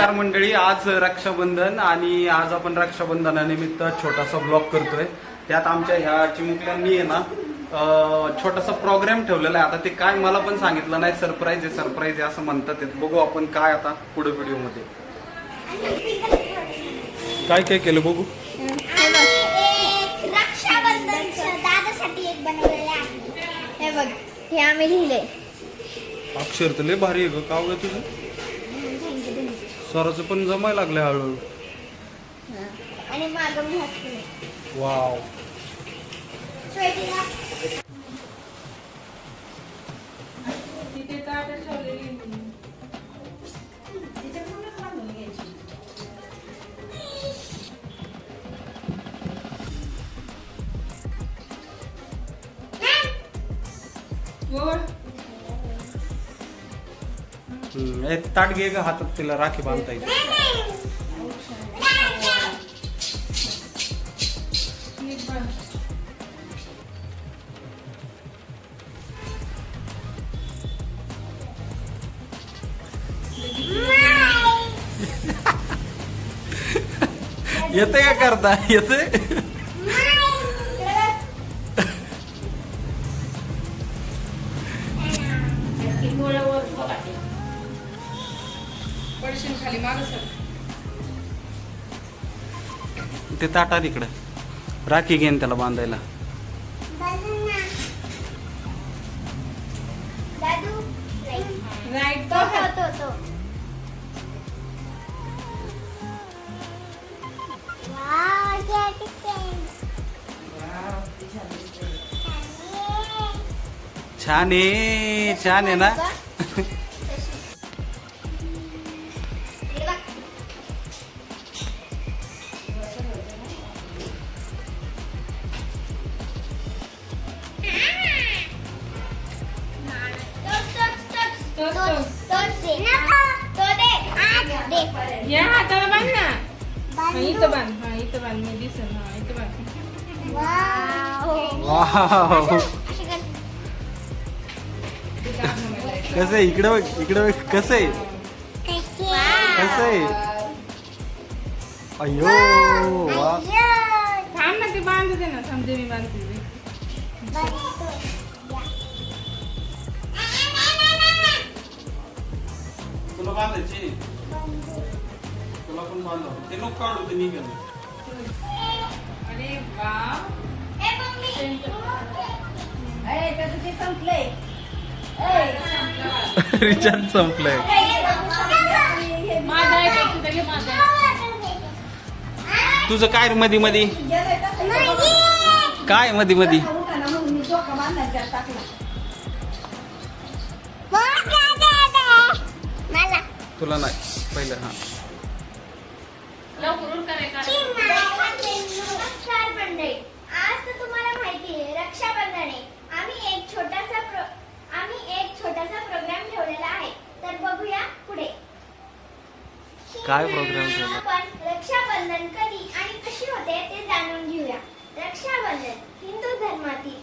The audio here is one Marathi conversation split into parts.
नमस्कार मंडळी आज रक्षाबंधन आणि आज आपण रक्षाबंधनानिमित्त छोटासा ब्लॉग करतोय. त्यात आमच्या ह्या चिमुकल्यांनी आहे ना छोटासा प्रोग्राम ठेवलेला आहे. आता ते काय मला पण सांगितलं नाही सरप्राईज आहे सरप्राईज आहे असं म्हणतात. बघू आपण काय आता पुढे व्हिडिओमध्ये काय काय केलं बघू? हे बघ हे आम्ही लिहिले. अक्षर तर लय भारी आहे ग. का तुझं? स्वराचं पण जमायला लागलं हळूहळू. आणि मागं मी हसले वाव. स्वेटीला तिथे ताट ठेवलेली हे ताट घे ग हातात तिला राखी बांधता येईल. येते का करता? येते पडशील खाली मागं सर. ते ताटात इकडं. राखी घेईन त्याला बांधायला. राईट तो छान आहे छान आहे ना? या हाताला बांध ना हा, इथं बांध हा इथं बांध मी दिसन हा इथं बांध वाव कसं आहे इकडं बघ इकडं बघ कसं आहे कसं आहे अयो वा थांब ना ते बांधू दे ना थांब दे मी बांधते तुला बांधायची तुला पण बांधावं ते नको काढू ते निघेल अरे वा रिचार्ज संपलंय? तुझा काय रे मधी मधी काय मधी मधी तुला नाही. पहिलं हा. लवकर उठ करायचं. नमस्कार मंडळी आज तर तुम्हाला माहिती आहे रक्षाबंधन आहे. आम्ही एक छोटासा प्रो आम्ही एक छोटासा प्रोग्राम ठेवलेला आहे. तर बघूया पुढे. काय ठेवला? आपण रक्षाबंधन कधी आणि कशी होते ते जाणून घेऊया. रक्षाबंधन हिंदू धर्मातील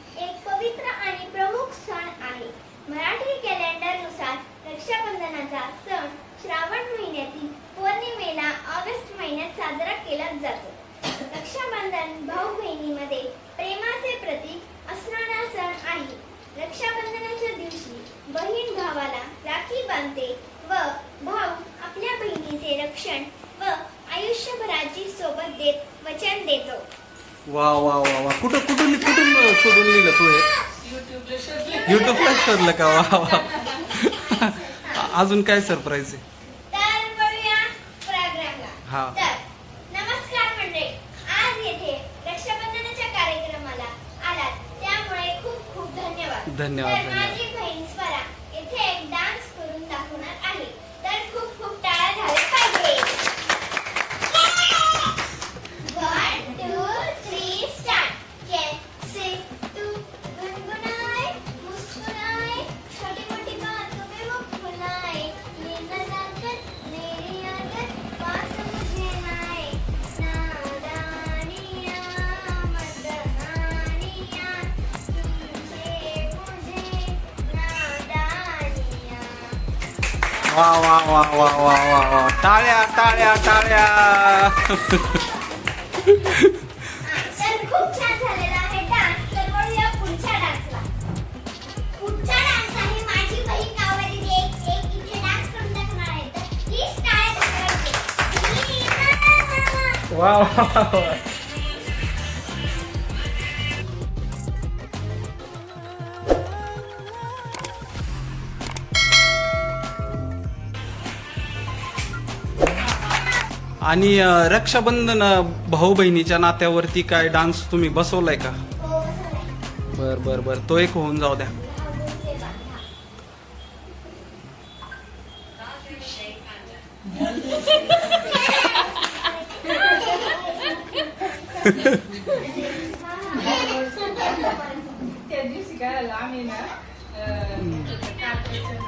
भावाला राखी बांधते व भाऊ आपल्या बहिणीचे रक्षण व आयुष्यभराची सोबत देत वचन देतो. वा वा वा वा. कुठं कुठून कुठून शोधून लिहिलं तू हे? युट्यूबला शोधलं. का? वा वा. अजून काय सरप्राईज आहे? तर वळूया प्रोग्रामला. हा. तर नमस्कार मंडळी. आज येथे रक्षाबंधनाच्या कार्यक्रमाला आलात. त्यामुळे खूप खूप धन्यवाद. धन्यवाद, धन्यवाद. वा वा वा वा वा वा वा टाळ्या टाळ्या टाळ्या तर खूप छान झालेला आहे डान्स तर वळूया पुढच्या डान्सला पुढचा डान्स आहे माझी बहीण गावातील एक एक इथे डान्स करून दाखवणार आहे. तर प्लीज टाळ्या वाजवायचे. वा वा वा वा. आणि अं, रक्षाबंधन भाऊ बहिणीच्या नात्यावरती काय डान्स तुम्ही बसवलाय का. बर बर बर तो एक होऊन जाऊ द्या. त्या दिवशी काय झालं आम्ही ना अं, काचाचं-